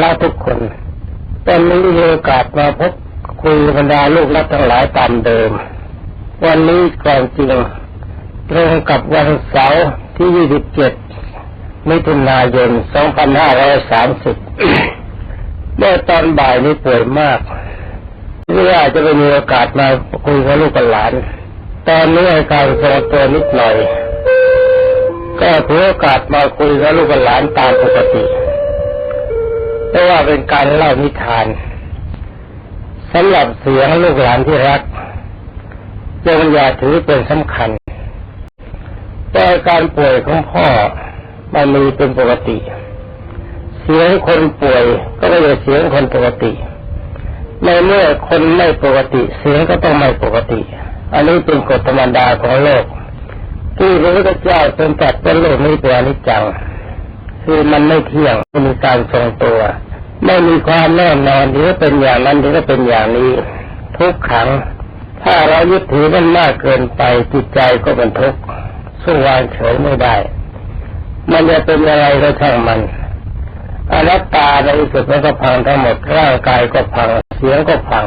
เราทุกคนเป็นนี้มีโอกาสมาพบคุยบรรดาลูกรักทั้งหลายตามเดิม วันนี้ก่อนจริงตรงกับวันเสาร์ที่ 27 มิถุนายน 2530 เมื่อตอนบ่ายนี้ป่วยมากไม่ว่าจะไม่มีโอกาสมาคุยกับลูกกับหลาน ตอนนี้อาการทรงตัวนิดหน่อย ก็ถือโอกาสมาคุยกับลูกกับหลานตามปกติ เพราะว่าเป็นการเล่านิทานสำหรับเสียงลูกหลานที่รักจงอย่าถือเป็นสำคัญ แต่การป่วยของพ่อมันมีเป็นปกติ เสียงคนป่วยก็ไม่ใช่เสียงคนปกติ ในเมื่อคนไม่ปกติ เสียงก็ต้องไม่ปกติ อันนี้เป็นกฎธรรมดาของโลก ที่พระพุทธเจ้าทรงจัดเป็นโลกนี้เป็นอนิจจัง คือมันไม่เที่ยงไม่มีการทรงตัว ไม่มีความแน่นอนเดี๋ยวเป็นอย่างนั้นเดี๋ยวก็เป็นอย่างนี้ ทุกขัง ถ้าเรายึดถือมันมากเกินไปจิตใจก็เป็นทุกข์สู้วางเฉยไม่ได้ มันจะเป็นอะไรก็ช่างมันอนัตตาในที่สุดมันก็พังทั้งหมดร่างกายก็พังเสียงก็พัง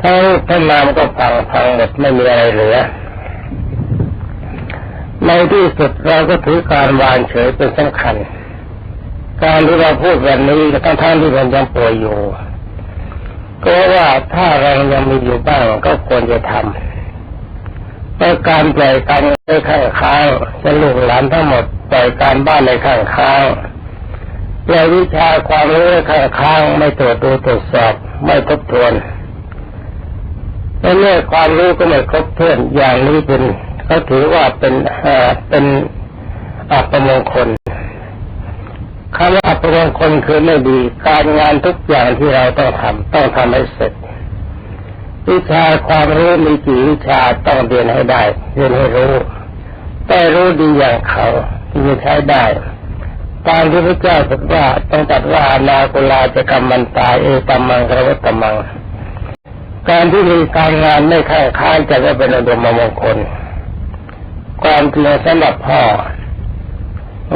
ทั้งรูปทั้งนามก็พังพังหมดไม่มีอะไรเหลือ ในที่สุดเราก็ถือการวางเฉยเป็นสำคัญ การที่เราพูดแบบนี้ทั้งท่านที่มันยังป่วยอยู่ก็ว่าถ้าแรงยังมีอยู่บ้างก็ควรจะทำเพราะการปล่อยการในข้างค้างจะลูกหลานทั้งหมดปล่อยการบ้านในข้างค้างปล่อยวิชาความรู้ในข้างค้างไม่ตรวจดูตรวจสอบไม่ทบทวนในเมื่อความรู้ก็ไม่ครบถ้วนอย่างนี้เป็น เขาถือว่าเป็นเป็นอัปมงคลคำว่าอัปมงคลคือไม่ดี การงานทุกอย่างที่เราต้องทำต้องทำให้เสร็จวิชาความรู้มีกี่วิชาต้องเรียนให้ได้เรียนให้รู้แต่รู้ดีอย่างเขาที่จะใช้ได้ตามที่พระเจ้าบอกว่าต้องตัดว่านาคุลาจะกรรมมันตายเอตัมมังกระวัตตมัง การที่มีการงานไม่ข้างค้านจะได้เป็นอดมมงคล ความจริงสำหรับพ่อ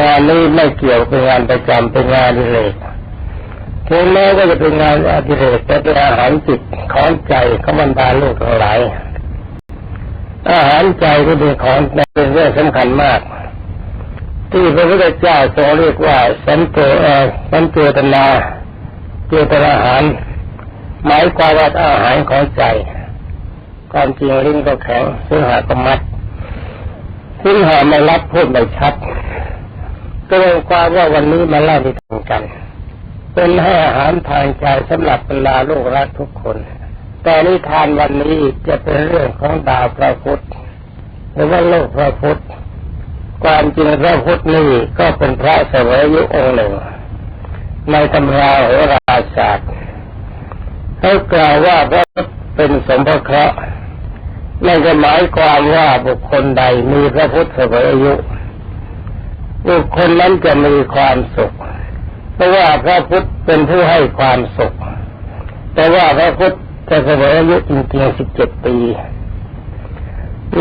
งานนี้ไม่เกี่ยวกับงานประจำเป็นงานดิเรกถึงแม้ก็จะเป็นงานอดิเรกแต่เป็นอาหารจิตของใจของบรรดาลูกทั้งหลายอาหารใจก็เป็นของเป็นเรื่องสำคัญมาก ที่พระพุทธเจ้าทรงเรียกว่าสันโตเอสันโตตนาเจตนาอาหาร หมายความว่าอาหารของใจ ความจริงลิ้นก็แข็งซึ่งหาก็มัด ซึ่งหาไม่รับพูดไม่ชัด ก็เลยความว่าวันนี้มาเล่านิทานกัน เป็นให้อาหารทางใจสำหรับบรรดาลูกรักทุกคน แต่นิทานวันนี้จะเป็นเรื่องของดาวพระพุทธหรือว่าโลกพระพุทธความจริงพระพุทธนี่ก็เป็นพระเสวยยุองค์หนึ่ง ในตำราโหราศาสตร์เขากล่าวว่าพระเป็นสมภเคราะห์ นั่นก็หมายความว่าบุคคลใดมีพระพุทธเสวยอายุบุคคลนั้นจะมีความสุข เพราะว่าพระพุทธเป็นผู้ให้ความสุข แต่ว่าพระพุทธจะเสวยอายุจริงๆสิบเจ็ดปี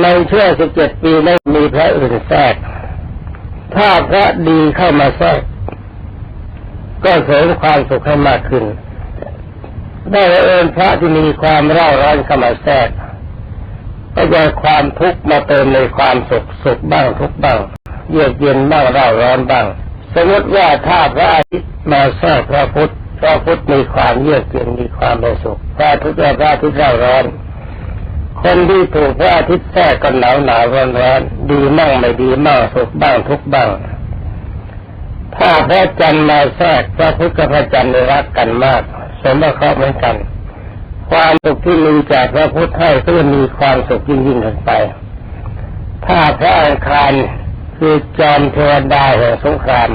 ในช่วงสิบเจ็ดปีไม่มีพระอื่นแทรก ถ้าพระดีเข้ามาแทรก ก็เสริมความสุขให้มากขึ้น ได้เอิญพระที่มีความเร่าร้อนเข้ามาแทรก ก็จะความทุกข์มาเติมในความสุขสุขบ้างทุกบ้างเยือกเย็นบ้างเร่าร้อนบ้าง สมมติว่าถ้าพระอาทิตย์มาแทรกพระพุทธพระพุทธมีความเยือกเย็นมีความเป็นสุขพระทิตย์พระอาทิตย์เร่าร้อนคนที่ถูกพระอาทิตย์แทรกก็หนาวหนาวร้อนร้อนดีมั่งไม่ดีมั่งสุขบ้างทุกบ้าง ถ้าพระจันทร์มาแทรกพระพุทธกับพระจันทร์รักกันมาก สมบัติเขาเหมือนกัน ความสุขที่มีจากพระพุทธให้ก็จะมีความสุขยิ่งยิ่งขึ้นไป ถ้าพระอังคารคือจอมเทวดาแห่งสงคราม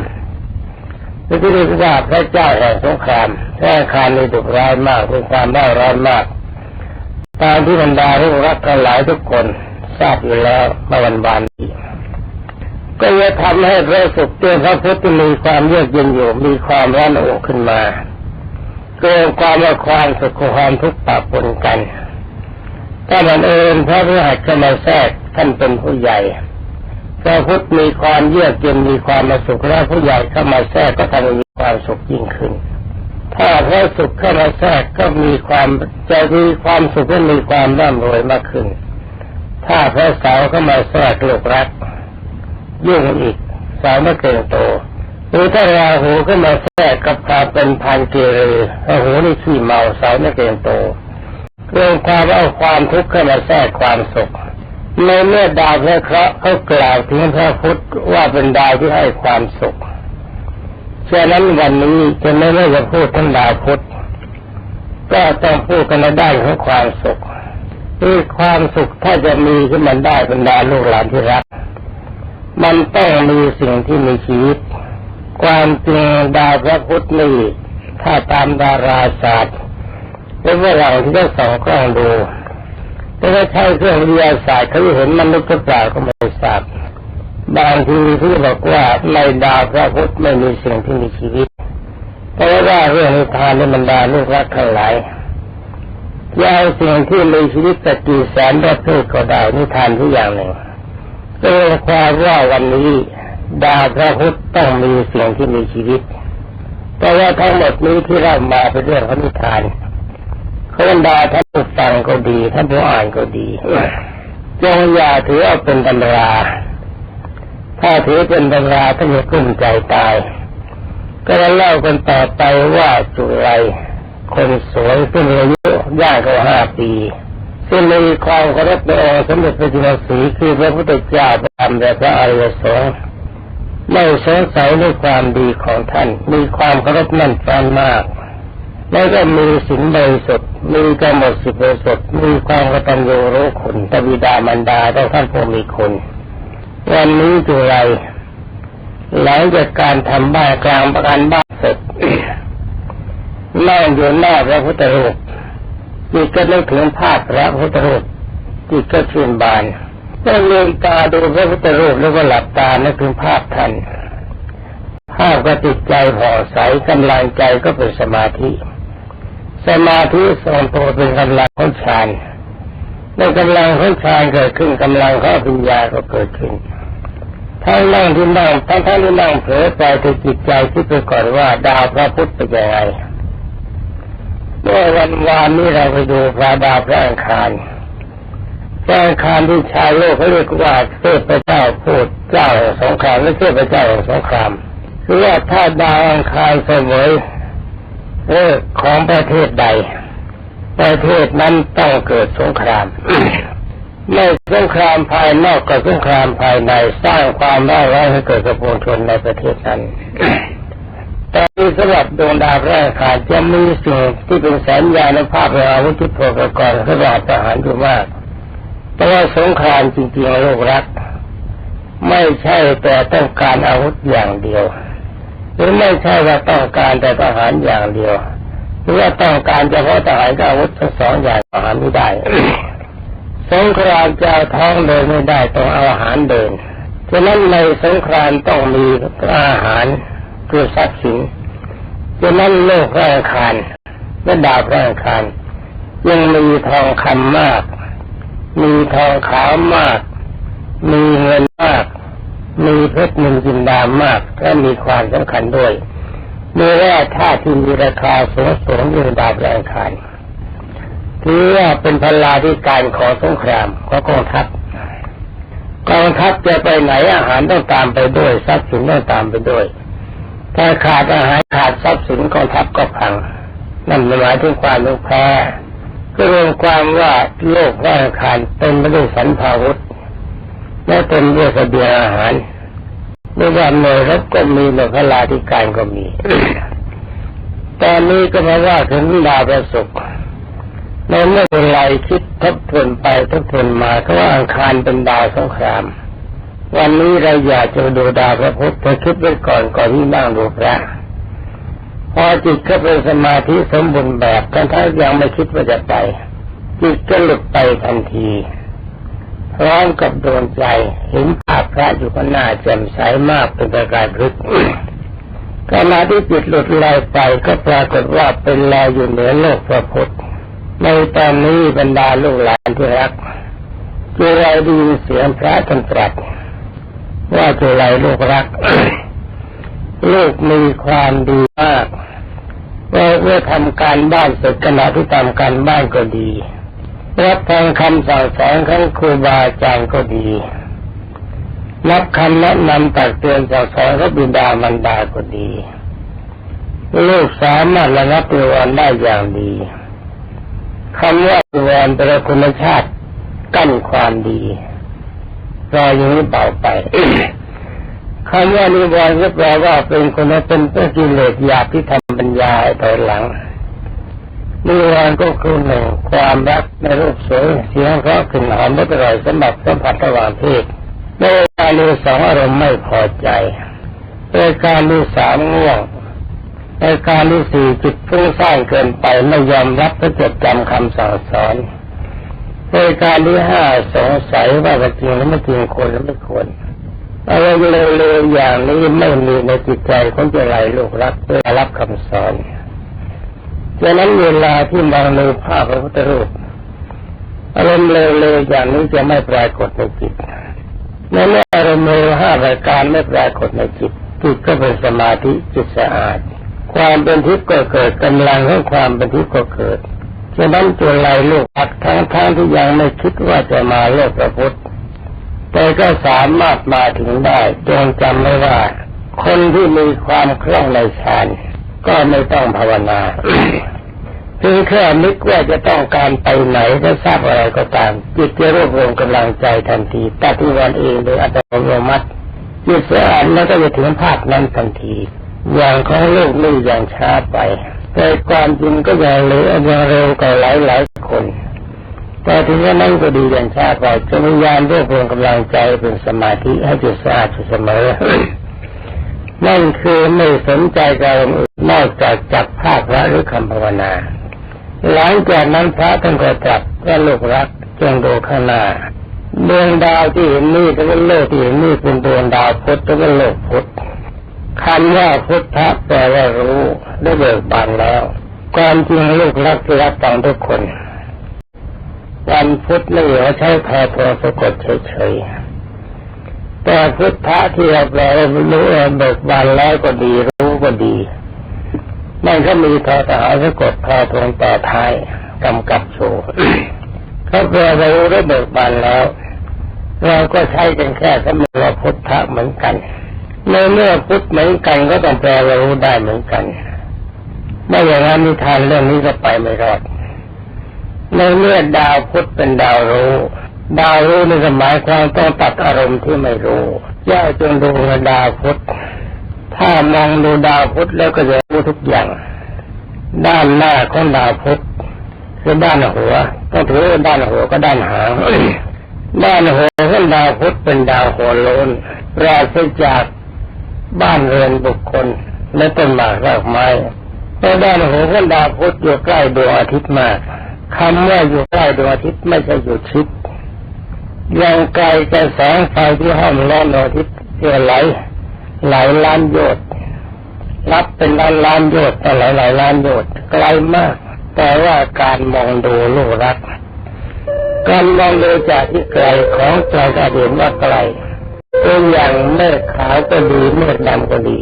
หรือที่เรียกว่าพระเจ้าแห่งสงครามพระอังคารมีดุร้ายมากมีความร้าร้อนมาก ตามที่บรรดาลูกรักกันหลายทุกคนทราบอยู่แล้วเมื่อวันวานนี้ก็จะทำให้พระสุขเตือนพระพุทธมีความเยือกเย็นอยู่มีความร้อนอกขึ้นมา เกิดความว่าความสุขความทุกข์ปะปนกัน ถ้ามันเอิญพระพุทธเข้ามาแทรกท่านเป็นผู้ใหญ่พระพุทธมีความเยือกเย็นมีความมาสุขแล้วผู้ใหญ่เข้ามาแทรกก็ทำให้มีความสุขยิ่งขึ้น ถ้าพระสุขเข้ามาแทรกก็มีความจะมีความสุขและมีความร่ำรวยมากขึ้น ถ้าพระสาวเข้ามาแทรกโลกรัก ยุ่งอีกสาวไม่เกินโต หรือถ้าราหูก็มาแทรกกับความเป็นพันเกเรราหูนี่ขี้เมาสาวไม่เกินโตเรื่องความเอาความทุกข์เข้ามาแทรกความสุขในเมื่อดาวพระเคราะห์เขากล่าวถึงพระพุทธว่าเป็นดาวที่ให้ความสุขฉะนั้นวันนี้จะไม่ได้จะพูดทั้งดาวพุทธก็ต้องพูดกันในด้านของความสุขคือความสุขถ้าจะมีขึ้นมันได้เป็นดาลูกหลานที่รัก มันต้องมีสิ่งที่มีชีวิต ความจริงดาวพระพุธนี่ถ้าตามดาราศาสตร์เป็นว่าเราที่ได้ส่องกล้องดูแต่ถ้าใช้เครื่องวิทยาศาสตร์เขาจะเห็นมนุษย์ก็เปล่าก็ไม่ทราบบางทีที่บอกว่าในดาวพระพุธไม่มีสิ่งที่มีชีวิตเพราะว่าเรื่องนิทานในบรรดาลูกรักทั้งหลายยาวสิ่งที่มีชีวิตสักกี่แสนประเภทก็ได้นิทานทุกอย่างหนึ่งเรื่องความว่าวันนี้ ดาวพระพุธต้องมีสิ่งที่มีชีวิต แต่ว่าทั้งหมดนี้ที่เรามาเป็นเรื่องของนิทานเขาบรรดาท่านผู้ฟังก็ดี ท่านผู้อ่านก็ดีจงอย่าถือเอาเป็นตำรา ถ้าถือเป็นตำราท่านจะกุ้มใจตาย ก็จะเล่ากันต่อไปว่าจุไรคนสวยซึ่งอายุย่างเขาห้าปีซึ่งมีความเคารพในองค์สมเด็จพระจินสีคือพระพุทธเจ้าพระธรรมและพระอริยสงฆ์ ไม่สงสัยในความดีของท่าน มีความเคารพนั่นแฟนมาก แล้วก็มีสินบริสุทธิ์มีกำหนดสิบบริสุทธิ์มีความกตัญญูรู้คุณตบิดามารดาต้อท่านผู้มีคุณวันนี้จุไรหลังจากการทำบ้านกลางประกันบ้านเสร็จนั่งอยู่หน้าพระพุทธรูปจิตก็นึกถึงภาพพระพุทธรูปจิตก็ชื่นบาน ก็ลืมตาดูพระพุทธรูปแล้วก็หลับตานึกถึงภาพท่านภาพก็ติดใจผ่อใสกำลังใจก็เป็นสมาธิ สมาธิทรงตัวเป็นกำลังของฌานในกำลังของฌานเกิดขึ้นกำลังของปัญญาก็เกิดขึ้นทั้งนั่งที่นั่งทั้งท่านที่นั่งเผลอใจถึงจิตใจคิดไปก่อนว่าดาวพระพุทธเป็นยังไงเมื่อวันวานนี้เราไปดูพระดาวพระอังคาร พระอังคารที่ชาวโลกเขาเรียกว่าเทพเจ้าพูดเจ้าสงครามและเทพเจ้าแห่งสงครามคือว่าถ้าดาวอังคารเสมอเออของประเทศใด ประเทศนั้นต้องเกิดสงครามไม่สงครามภายนอกกับสงครามภายในสร้างความร้ายร้ายให้เกิดกับปวงชนในประเทศนั้นแต่ที่สำหรับดวงดาวแรกขาดจะมีสิ่งที่เป็นแสนยาในภาพอาวุธที่โปรกรณ์ขนาดทหารอยู่มาก แต่ว่าสงครามจริงๆโลกรัก ไม่ใช่แต่ต้องการอาวุธอย่างเดียว หรือไม่ใช่ว่าต้องการแต่ทหารอย่างเดียว หรือว่าต้องการเฉพาะทหารกับอาวุธทั้งสองอย่างทหารไม่ได้สงครามจะเอาท้องเดินไม่ได้ต้องเอาอาหารเดินฉะนั้นในสงครามต้องมีอาหารคือทรัพย์สินฉะนั้นโลกแร่คารและดาบแร่คารยังมีทองคำมาก มีทองขาวมาก มีเงินมาก มีเพชรนินจินดามาก และมีความสำคัญด้วยเมีแร่ธาตุที่มีราคาสูงสูงอยู่ดาบแร่คารถือว่าเป็นพลาธิการของสงครามของกองทัพกองทัพจะไปไหนอาหารต้องตามไปด้วยทรัพย์สินต้องตามไปด้วย ถ้าขาดอาหารขาดทรัพย์สินกองทัพก็พัง นั่นหมายถึงความลุกแพ้ ก็รวมความว่าโลกร่างคารเป็นไปด้วยสันพาวุธและเต็มด้วยเสบียงอาหารไม่ว่าหน่วยรบก็มีหน่วยพลาธิการก็มี ตอนนี้ก็มาว่าถึงดาวประสุขในเมื่อเวลาคิดทบทวนไปทบทวนมาก็ว่าอังคารเป็นดาวสงคราม วันนี้เราอยากจะดูดาวพระพุธเธคิดไว้ก่อนก่อนที่นั่งดูพระ พอจิตเข้าไปสมาธิสมบูรณ์แบบกันถ้ายังไม่คิดว่าจะไป จิตก็หลุดไปทันทีพร้อมกับโดนใจเห็นภาพพระอยู่ข้างหน้าแจ่มใสมากเป็นประกายพลึกขณะที่จิตหลุดลอยไปก็ปรากฏว่าเป็นลอยอยู่เหนือโลกพระพุทธในตอนนี้บรรดาลูกหลานที่รักจุไรดีเสียงพระท่านตรัสว่าจุไรลูกรัก ลูกมีความดีมากว่าเมื่อทำการบ้านเสร็จขณะที่ทำการบ้านก็ดีรับฟังคำสั่งสอนของครูบาอาจารย์ก็ดี รับคำแนะนำตักเตือนสั่งสอนของบิดามารดาก็ดีลูกสามารถระงับตัวรได้อย่างดีคำว่าตัวรเป็นคุณชาติกั้นความดีรออย่างนี้เบาไป คำว่านิวรณ์ก็แปลว่าเป็นคนเป็นเป็นกิเลสหยาบที่ทำปัญญาให้ถอยหลังนิวรณ์ก็คือหนึ่งความรักในรูปสวยเสียงเพราะกลิ่นหอมและอร่อยสำหรับสัมผัสระหว่างเพศในการมีสองอารมณ์ไม่พอใจในการมีสามง่วงในการที่สี่จิตฟุ้งซ่านเกินไปไม่ยอมรับและจดจำคำสั่งสอนในการที่ห้าสงสัยว่าจริงหรือไม่จริงคนหรือไม่ควร อะไรเร็วๆอย่างนี้ไม่มีในจิตใจของเจ้าไรลูกรักเพื่อรับคำสอนดังนั้นเวลาที่มองดูภาพพระพุทธรูปอารมณ์เร็วๆอย่างนี้จะไม่ปรากฏในจิตในเมื่ออารมณ์เร็วห้ารายการไม่ปรากฏในจิตจิตก็เป็นสมาธิจิตสะอาด ความเป็นทิพย์ก็เกิดกำลังของความเป็นทิพย์ก็เกิดฉะนั้นตัวไรลูกพักทั้งทั้งที่ยังไม่คิดว่าจะมาโลกพระพุทธ แต่ก็สามารถมาถึงได้จงจำไว้ว่า คนที่มีความคล่องในฌานก็ไม่ต้องภาวนาเพียงแค่นึกว่าจะต้องการไปไหนก็ทราบอะไรก็ตาม จิตจะรวบรวมกำลังใจทันทีตัดที่วันเองโดยอัตโนมัติจิตเสียอ่านแล้วก็จะถึงภาพนั้นทันที อย่างของโลกนี่อย่างช้าไป แต่ความจริงก็ยังเร็วยังเร็วกว่าหลายหลายคน แต่ถึงนั้นก็ดีอย่างช้าไปจะมียานรวบรวมกำลังใจเป็นสมาธิให้จิตสะอาดเสมอนั่นคือไม่สนใจกับอื่นนอกจากจับภาพพระหรือคำภาวนา หลังจากนั้นพระท่านก็ตรัสว่าลูกรักจงดูข้างหน้าดวงดาวที่เห็นนี่จะเป็นโลกที่เห็นนี่เป็นดวงดาวพุทธจะเป็นโลกพุทธคำว่าพุทธะแปลว่ารู้ได้เบิกบานแล้วความจริงลูกรักที่รักฟังทุกคน วันพุธนี่เราใช้แพรโทรสะกดเฉยๆแต่พุทธะที่เราแปลรู้เบิกบานแล้วก็ดีรู้ก็ดีนั่นก็มีทอทหารสะกดทอทงต่อท้ายกำกับโชว์เขาแปลรู้ได้เบิกบานแล้ว เราก็ใช้กันแค่สมว่าพุทธะเหมือนกันในเมื่อพุทธเหมือนกันก็ต้องแปลรู้ได้เหมือนกันไม่อย่างนั้นนิทานเรื่องนี้ก็ไปไม่รอด ในเมื่อดาวพุธเป็นดาวรู้ ดาวรู้ในสมัยความต้องตัดอารมณ์ที่ไม่รู้ย่าจงดูดาวพุธถ้ามองดูดาวพุธแล้วก็จะรู้ทุกอย่าง ด้านหน้าของดาวพุธคือด้านหัวต้องถือด้านหัวก็ด้านหางด้านหัวของดาวพุธเป็นดาวหัวโลนปราศจากบ้านเรือนบุคคลและต้นไม้รากไม้แต่ด้านหัวของดาวพุธอยู่ใกล้ดวงอาทิตย์มาก คำว่าอยู่ใกล้ดวงอาทิตย์ไม่ใช่อยู่ชิดยังไกลจากแสงไฟที่ห้อมล้อมดวงอาทิตย์เสียไหลหลายล้านโยชน์รับเป็นล้านล้านโยชน์แต่หลายหลายล้านโยชน์ไกลมาก แต่ว่าการมองดูลูกรัก การมองดูจากที่ไกลของไกลก็เห็นว่าไกลตัวอย่างเมฆขาวก็ดีเมฆดำก็ดี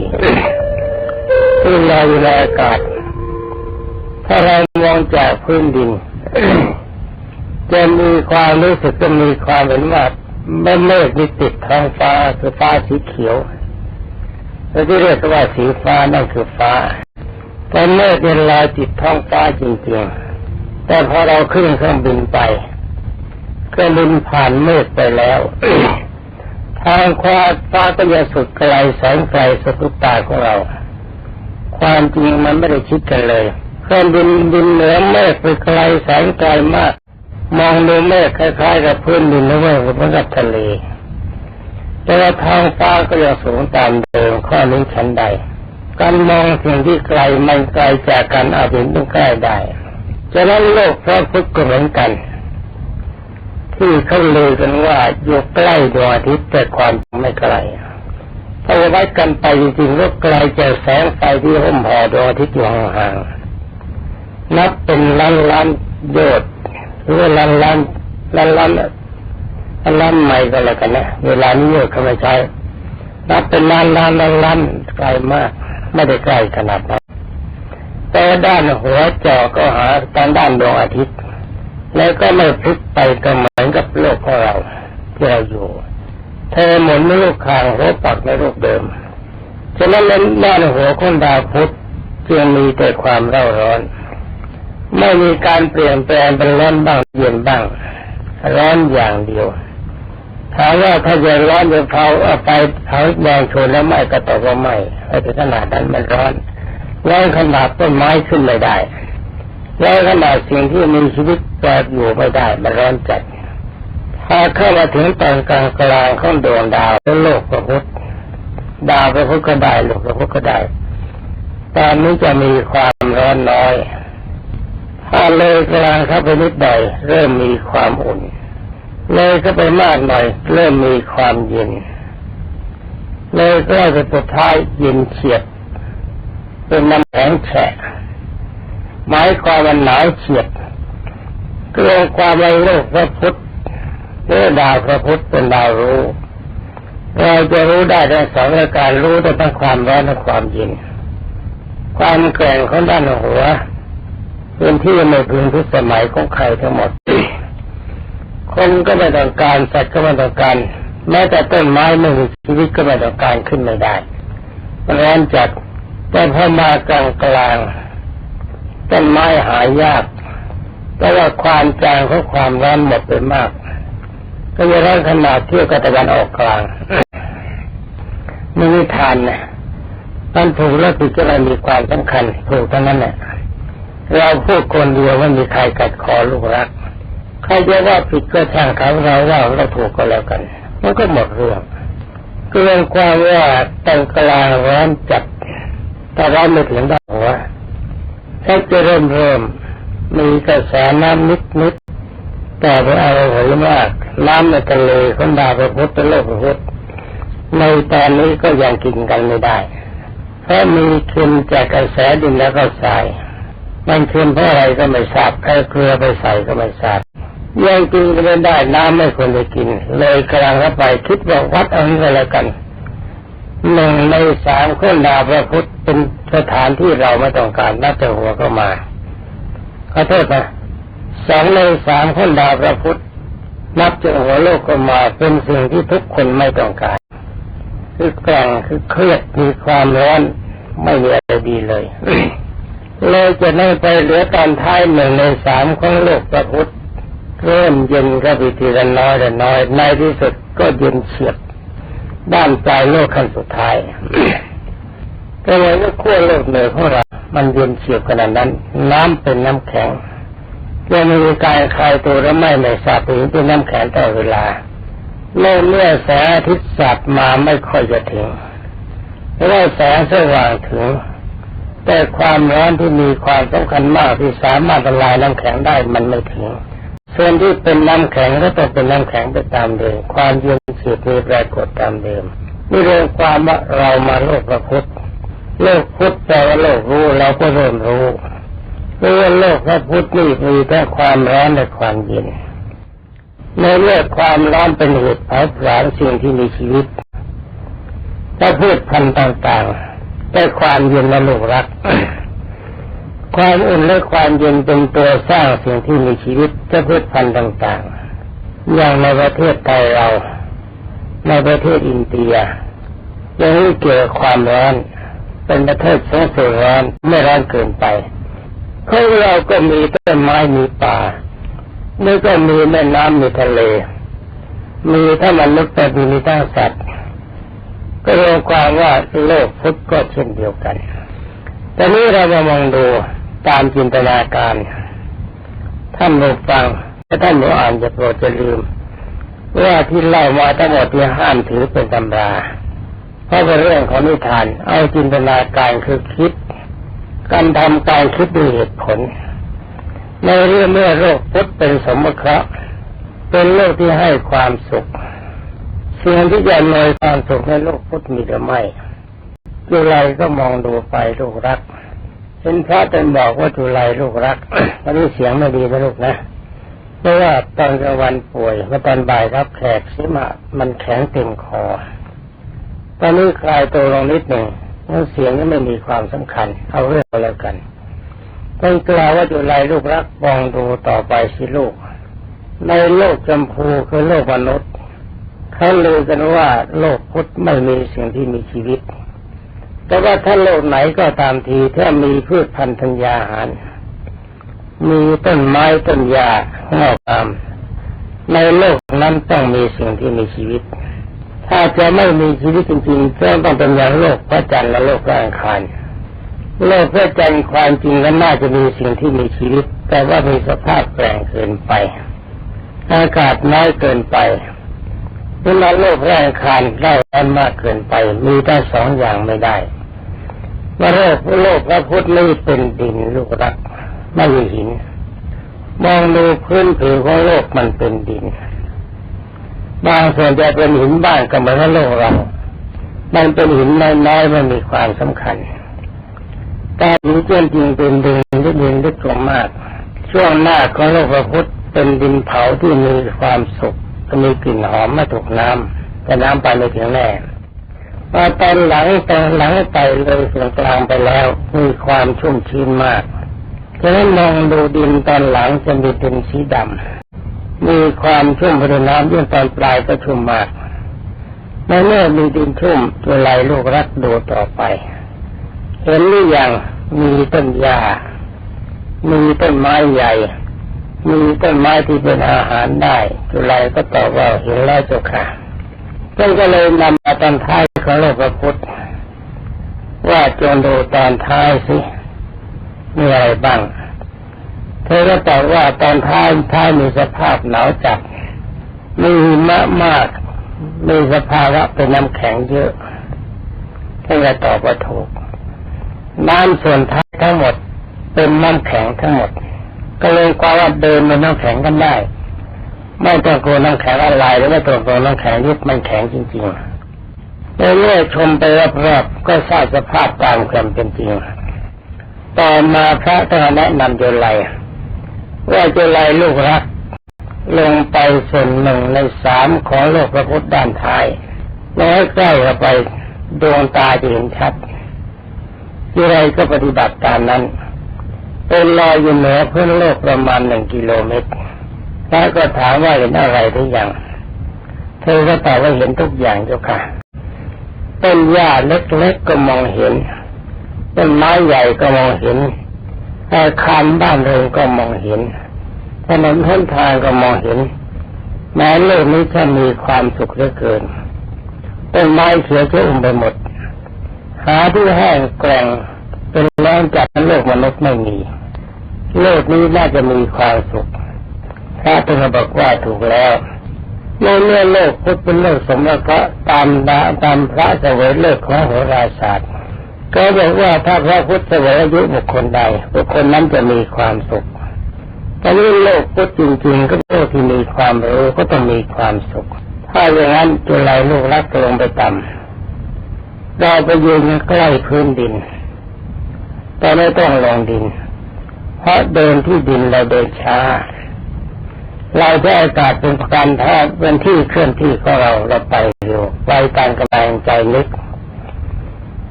ที่ลอยอยู่ในอากาศถ้าเรามองจากพื้นดิน จะมีความรู้สึกจะมีความเห็นว่าเมฆนี่ติดท้องฟ้าคือฟ้าสีเขียวเราที่เรียกว่าสีฟ้านั่นคือฟ้าแต่เมฆเป็นลายติดท้องฟ้าจริงๆ แต่พอเราขึ้นเครื่องบินไปเครื่องบินผ่านเมฆไปแล้วทางควาฟ้าก็ยังสุดไกลแสงไกลสุดตาของเรา ความจริงมันไม่ได้คิดกันเลย เครื่องบินบินเหนือเมฆไปไกลแสงไกลมาก มองดูเมฆคล้ายๆ กับพื้นดินหรือว่าเหมือนกับทะเล แต่ว่าทางฟ้าก็ยังสูงตามเดิมข้อนี้ชั้นใด การมองสิ่งที่ไกลมันไกลจากการเอาเห็นต้องใกล้ได้ฉะนั้นโลกพระพุทธก็เหมือนกัน ที่เขาเลยกันว่าอยู่ใกล้ดวงอาทิตย์แต่ความไม่ไกลถ้าวัดกันไปจริงๆก็ไกลจากแสงไฟที่ห่มห่อดวงอาทิตย์อยู่ห่างๆ นับเป็นล้านล้านโยชน์หรือล้านล้านล้านล้านอันล้านใหม่ก็แล้วกันนะเวลานี้เยอะเขาไม่ใช้นับเป็นล้านล้านล้านล้านไกลมาก ไม่ได้ใกล้ขนาดนั้นแต่ด้านหัวจอก็หาทางด้านดวงอาทิตย์ แล้วก็ไม่พลิกไปก็เหมือนกับโลกของเราที่เราอยู่ เธอหมุนในลูกคางหัวปักในรูปเดิมฉะนั้นด้านหัวของดาวพุธจึงมีแต่ความเร่าร้อน ไม่มีการเปลี่ยนแปลงเป็นร้อนบ้างเย็นบ้าง ร้อนอย่างเดียวถามว่าถ้าจะร้อนจะเผาเอาไปเผาแดงชนแล้วไหม่ก็ตกว่าไหม่ไอ้ขนาดนั้นมันร้อนร้อนขนาดต้นไม้ขึ้นไม่ได้ร้อนขนาดสิ่งที่มีชีวิตแปรอยู่ไม่ได้ มันร้อนจัดถ้าเข้ามาถึงตอนกลางกลางของดวงดาวเป็นโลกพระพุทธดาวพระพุทธก็ได้โลกพระพุทธก็ได้ตอนนี้จะมีความร้อนน้อย ถ้าเลยกลางเข้าไปนิดหน่อยเริ่มมีความอุ่น เลยก็ไปมากหน่อย เริ่มมีความเย็น เลยใกล้ไปสุดท้ายเย็นเฉียดเป็นน้ำแข็งแฉะหมายความว่าหนาวเฉียดเกลียงความในโลกพระพุทธเรือดาวพระพุทธเป็นดาวรู้ เราจะรู้ได้ทั้งสองประการรู้ได้ทั้งความร้อนและความเย็น ความแกร่งของด้านหัว พื้นที่ในพื้นที่สมัยของใครทั้งหมด คนก็ไม่ต้องการสัตว์ก็ไม่ต้องการ แม้แต่ต้นไม้ไม่มีชีวิตก็ไม่ต้องการขึ้นไม่ได้ร้อนจัดแต่พอมากลางกลางต้นไม้หายากแต่ว่าความจางของความร้อนหมดไปมาก ก็จะร้อนขนาดเที่ยวกับตะวันออกกลางนี่นิทานนะมันถูกแล้วผิดก็เลยมีความสำคัญถูกทั้งนั้นแหละ เราพูดคนเดียวไม่มีใครกัดคอลูกรัก ใครจะว่าผิดก็ช่างเขาเราว่าเราถูกก็แล้วกัน มันก็หมดเรื่องเรื่องความว่าตั้งกลางร้อนจัดแต่ร้อนไม่ถึงด้านหัวถ้าจะเริ่มเริ่มมีกระแสน้ำนิดนิดแต่ไปเอาหอยมากน้ำในทะเลคนดาวพระพุทธโลกพระพุทธในตอนนี้ก็ยังกินกันไม่ได้ เพราะมีเค็มจากกระแสดินแล้วก็ทราย มันเค็มเพราะอะไรก็ไม่ทราบใครเกลือไปใส่ก็ไม่ทราบยังกินก็ไม่ได้น้ำไม่ควรจะกิน เลยกำลังเข้าไปคิดว่าวัดเอานี้ก็แล้วกันหนึ่งในสามเครื่องดาวพระพุทธเป็นสถานที่เราไม่ต้องการนับแต่หัวเข้ามาขอโทษนะสองในสามเครื่องดาวพระพุทธนับจากหัวโลกก็มาเป็นสิ่งที่ทุกคนไม่ต้องการ คือแกร่งคือเครียดมีความร้อนไม่มีอะไรดีเลย เลยจะได้ไปเหลือตอนท้ายหนึ่งในสามของโลกพระพุทธเริ่มเย็นก็ไปทีละน้อยละน้อย ในที่สุดก็เย็นเฉียบด้านปลายโลกขั้นสุดท้ายก็เลยว่าขั้วโลกเหนือของเรามันเย็นเฉียบขนาดนั้น น้ำเป็นน้ำแข็งยังมีการคลายตัวและไม่ในสาบถึงเป็นน้ำแข็งตลอดเวลาเมื่อเมื่อแสงอาทิตย์สับมาไม่ค่อยจะถึงเพราะว่าแสงสว่างถึง แต่ความร้อนที่มีความสำคัญมากที่สามารถละลายน้ำแข็งได้มันไม่ถึงส่วนที่เป็นน้ำแข็งก็ต้องเป็นน้ำแข็งไปตามเดิมความเย็นเฉียบมีปรากฏตามเดิมนี่เรื่องความว่าเรามาโลกพระพุทธโลกพุทธแปลว่าโลกรู้เราก็เริ่มรู้รู้ว่าโลกพระพุทธนี่มีแต่ความร้อนและความเย็นในเรื่องความร้อนเป็นเหตุเผาผลาญสิ่งที่มีชีวิตถ้าพืชพันธุ์ต่างๆ แต่ความเย็นและลูกรัก ความอุ่นและความเย็นเป็นตัวสร้างสิ่งที่มีชีวิตถ้าพืชพันธุ์ต่าง ๆ อย่างในประเทศไทยเรา ในประเทศอินเดียยังไม่เกี่ยวกับความร้อน เป็นประเทศสงบร้อนไม่ร้อนเกินไปของเราก็มีต้นไม้มีป่าแล้วก็มีแม่น้ำมีทะเล มีถ้ามันลึกแต่มีทั้งสัตว์ ก็เรียกความว่าโลกพุทธก็เช่นเดียวกันแต่นี้เรามามองดูตามจินตนาการ ท่านผู้ฟังถ้าท่านผู้อ่านจะโปรดจะลืมว่าที่เล่ามาทั้งหมดที่ห้ามถือเป็นตำราเพราะเป็นเรื่องของนิทาน เอาจินตนาการคือคิด การทำการคิดด้วยเหตุผล ในเรื่องเมื่อโลกพุทธเป็นสมคระเป็นโลกที่ให้ความสุข สิ่งที่จะนอยความสุขในโลกพุทธมีหรือไม่จุไลก็มองดูไปลูกรักเห็นพระเป็นบอกว่าจุไลลูกรักวันนี้เสียงไม่ดีนะลูกนะเพราะว่าตอนกลางวันป่วยเมื่อตอนบ่ายรับแขกซิมามันแข็งเต็มคอ ตอนนี้คลายตัวลงนิดหนึ่งแล้วเสียงก็ไม่มีความสำคัญ เอาเรื่องแล้วกันเป็นกล่าวว่าจุไรลูกรักมองดูต่อไปสิลูก ในโลกจำพูคือโลกมนุษย์ เขาลือกันว่าโลกพุทธไม่มีสิ่งที่มีชีวิต แต่ว่าถ้าโลกไหนก็ตามทีถ้ามีพืชพันธุ์ธัญญาหาร มีต้นไม้ต้นหญ้างอกงามในโลกนั้นต้องมีสิ่งที่มีชีวิต ถ้าจะไม่มีชีวิตจริงๆก็ต้องเป็นอย่างโลกพระจันทร์และโลกร่างคารโลกพระจันทร์ความจริงก็น่าจะมีสิ่งที่มีชีวิต แต่ว่ามีสภาพแปลงเกินไป อากาศน้อยเกินไป เวลาโลกร่างคารได้ร้อนมากเกินไป มีทั้งสองอย่างไม่ได้ว่าโลกโลกพระพุทธนี่เป็นดินลูกรักไม่มีหิน มองดูพื้นผิวของโลกมันเป็นดิน บางส่วนจะเป็นหินบ้างก็เหมือนโลกเรา มันเป็นหินน้อยๆมันมีความสำคัญแต่หินเจริงๆเป็นดินที่ดินลึกลงมาก ช่วงหน้าของโลกพระพุทธเป็นดินเผาที่มีความสุข มีกลิ่นหอมไม่ถูกน้ำแต่น้ำไปไม่ถึงแน่พอตอนหลังตอนหลังไปเลยส่วนกลางไปแล้ว มีความชุ่มชื้นมากฉะนั้นมองดูดินตอนหลังจะมีดินสีดำมีความชุ่มไปด้วยน้ำยิ่งตอนปลายก็ชุ่มมากในเมื่อมีดินชุ่มตัวไรลูกรักดูต่อไป เห็นหรือยังมีต้นหญ้ามีต้นไม้ใหญ่ มีต้นไม้ที่เป็นอาหารได้จุไรก็ตอบว่าเห็นแล้วเจ้าค่ะท่านก็เลยนำมาตอนท้ายของโลกพระพุทธว่าจงดูตอนท้ายสิมีอะไรบ้าง เธอก็ตอบว่าตอนท้ายท้ายมีสภาพหนาวจัดมีหิมะมาก มีสภาวะเป็นน้ำแข็งเยอะท่านก็ตอบว่าถูกน้ำส่วนท้ายทั้งหมดเป็นน้ำแข็งทั้งหมด ก็เลยกว่าว่าเดินบนน้ำแข็งกันได้ ไม่ต้องกลัวน้ำแข็งละลายหรือไม่ต้องกลัวน้ำแข็งยึดมันแข็งจริงๆเมื่อชมไปรอบๆก็ทราบสภาพตามความเป็นจริงต่อมาพระต้องแนะนำโยไลว่าโยไลลูกรัก ลงไปส่วนหนึ่งในสามของโลกพระพุทธด้านท้ายแล้วใกล้เข้าไปดวงตาจะเห็นชัดที่ไรก็ปฏิบัติตามนั้น เป็นลอยอยู่เหนือพื้นโลกประมาณหนึ่งกิโลเมตรแล้วก็ถามว่าเห็นอะไรหรือยัง เธอก็ตอบว่าเห็นทุกอย่างเจ้าค่ะ ต้นหญ้าเล็กๆก็มองเห็น ต้นไม้ใหญ่ก็มองเห็นอาคารบ้านเรือนก็มองเห็น ถนนหนทางก็มองเห็น แม้โลกนี้จะมีความสุขเหลือเกิน ต้นไม้เขียวชอุ่มไปหมด หาที่แห้งแกร่ง เป็นแรงจากโลกมนุษย์ไม่มี โลกนี้น่าจะมีความสุขพระตุงบอกว่าถูกแล้วในเมื่อโลกพุทธเป็นโลกสมรสตามดาตามพระเสวยเลิกของโหราศาสตร์ ก็บอกว่าถ้าพระพุทธเสวยอายุบุคคลใดบุคคลนั้นจะมีความสุขแต่นี่โลกพุทธจริงๆ ก็โลกที่มีความรู้ก็ต้องมีความสุข ถ้าอย่างนั้นจุลัยลูกรักลงไปต่ำเราไปยืนใกล้พื้นดิน แต่ไม่ต้องลงดิน เพราะเดินที่ดินเราเดินช้า เราใช้อากาศเป็นการแท้เป็นที่เคลื่อนที่ของเราเราไปอยู่ไปตามกำลังใจนึก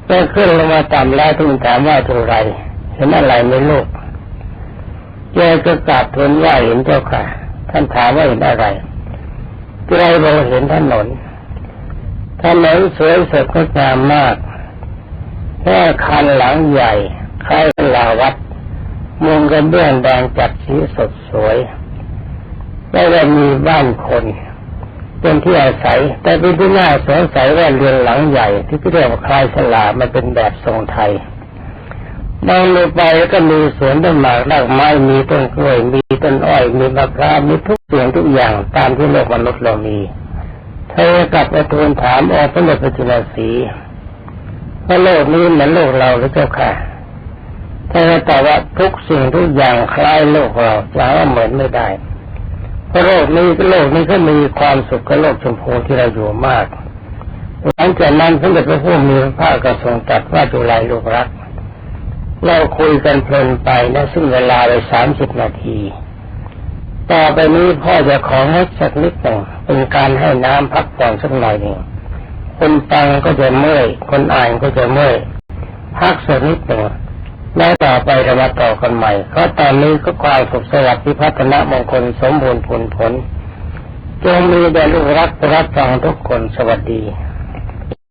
เมื่อขึ้นลงมาต่ำแล้วทูลถามว่าเท่าไร เห็นอะไรในโลกแกก็กราบทูลว่าเห็นเจ้าค่ะ ท่านถามว่าเห็นอะไรใกล้บอกเห็นถนนถนนสวยสดงดงามมากแค่คันหลังใหญ่ คล้ายลาวัดมุงกระเบื้องแดงจัดสีสดสวยไม่ได้มีบ้านคน เป็นที่อาศัย แต่เป็นที่น่าสงสัยว่าเรือนหลังใหญ่ ที่เรียกว่าคลายสลามันเป็นแบบทรงไทยมองลงไปก็มีสวนต้นหมากรากไม้มีต้นกล้วย มีต้นอ้อย มีมะพร้าวมีทุกสิ่งทุกอย่างตามที่โลกมนุษย์เรามี เธอกลับไปทูลถามออกพระเดชพระจุลสีว่าโลกนี้เหมือนโลกเราหรือเจ้าค่ะ เธอตอว่าทุกสิ่งทุกอย่างคล้ายโลกเราจะว่าเหมือนไม่ได้เพราะโลกนี้โลกนี้ก็มีความสุขกับโลกชมพูที่เราอยู่มากหลังจากนั้นพระเดชพระผู้มีพระภาคก็ทรงตรัสว่าจุลัยลูกรัก เราคุยกันเพลินไปนะซึ่งเวลาไปสามสิบนาที ต่อไปนี้พ่อจะขอให้สักนิดหนึ่งเป็นการให้น้ำพักผ่อนสักหน่อยหนึ่งคนฟังก็จะเมื่อยคนอ่านก็จะเมื่อยพักสักนิดหนึ่ง แล้วต่อไปธรรมาต่อกันใหม่เพราะตอนนี้ก็ความสุขสวัสดิ์พิพัฒนมงคลสมบูรณ์ผลผลจงมีแด่ลูกรักรักฟังทุกคนสวัสดี